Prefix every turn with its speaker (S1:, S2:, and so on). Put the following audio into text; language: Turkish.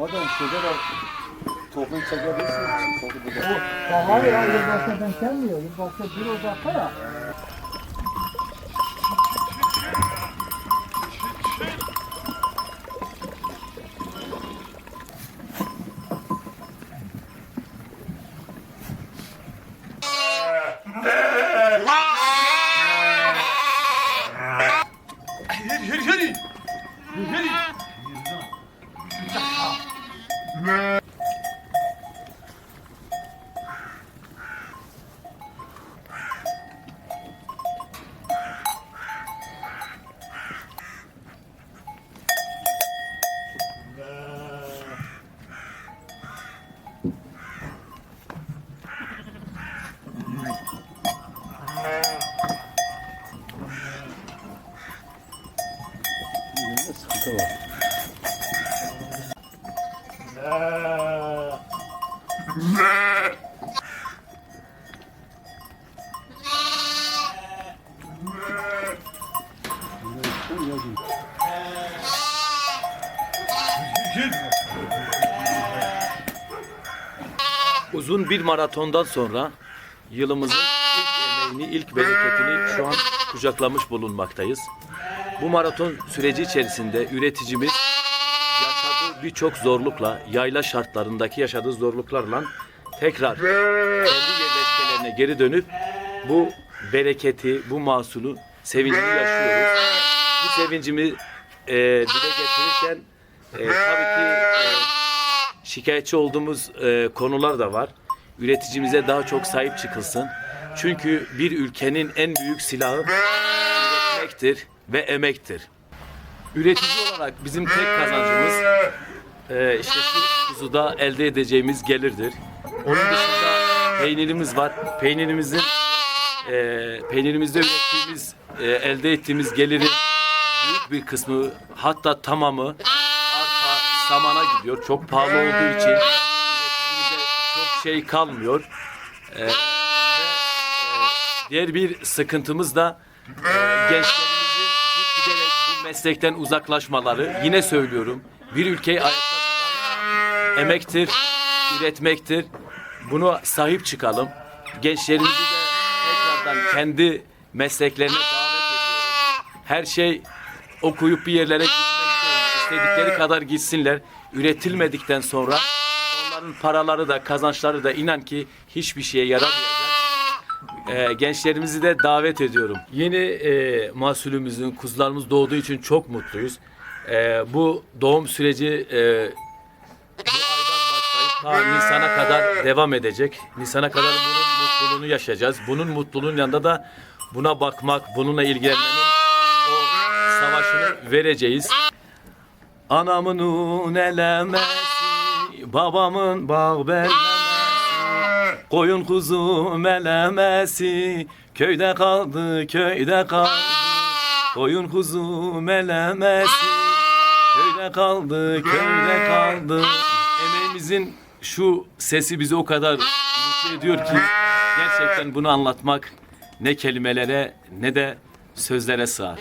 S1: Madem şeyde de tohum çekebilirsin. Tohum bir de.
S2: Ya yılbaşına denk gelmiyor. Yılbaşı bir Ocak'ta ya.
S3: Uzun bir maratondan sonra yılımızın ilk emeğini, ilk bereketini şu an kucaklamış bulunmaktayız. Bu maraton süreci içerisinde üreticimiz yaşadığı birçok zorlukla, yayla şartlarındaki yaşadığı zorluklarla tekrar kendi yerleşkelerine geri dönüp bu bereketi, bu mahsulü, sevincini yaşıyoruz. Bu sevincimi e, dile getirirken e, tabii ki e, şikayetçi olduğumuz e, konular da var. Üreticimize daha çok sahip çıkılsın. Çünkü bir ülkenin en büyük silahı üretmektir ve emektir. Üretici olarak bizim tek kazancımız e, işte şu kuzuda elde edeceğimiz gelirdir. Onun dışında peynirimiz var. Peynirimizin e, peynirimizde ürettiğimiz, e, elde ettiğimiz gelirin büyük bir kısmı hatta tamamı arpa, samana gidiyor. Çok pahalı olduğu için şey kalmıyor. Ee, ve, e, diğer bir sıkıntımız da e, gençlerimizin giderek bu meslekten uzaklaşmaları. Yine söylüyorum. Bir ülkeyi ayakta emektir, üretmektir. Bunu sahip çıkalım. Gençlerimizi de tekrardan kendi mesleklerine davet ediyorum. Her şey okuyup bir yerlere gitmek. İstedikleri kadar gitsinler. Üretilmedikten sonra onların paraları da kazançları da inan ki hiçbir şeye yaramayacak. Ee, gençlerimizi de davet ediyorum. Yeni e, mahsulümüzün kuzularımız doğduğu için çok mutluyuz. Ee, bu doğum süreci e, bu aydan başlayıp ta Nisan'a kadar devam edecek. Nisan'a kadar bunun mutluluğunu yaşayacağız. Bunun mutluluğun yanında da buna bakmak, bununla ilgilenmenin o savaşını vereceğiz. Anamın un elemesi, babamın bağ bellemesi, koyun kuzu melemesi, köyde kaldı, köyde kaldı. Koyun kuzu melemesi, köyde kaldı, köyde kaldı. Emeğimizin şu sesi bizi o kadar mutlu ediyor ki gerçekten bunu anlatmak ne kelimelere ne de sözlere sığar.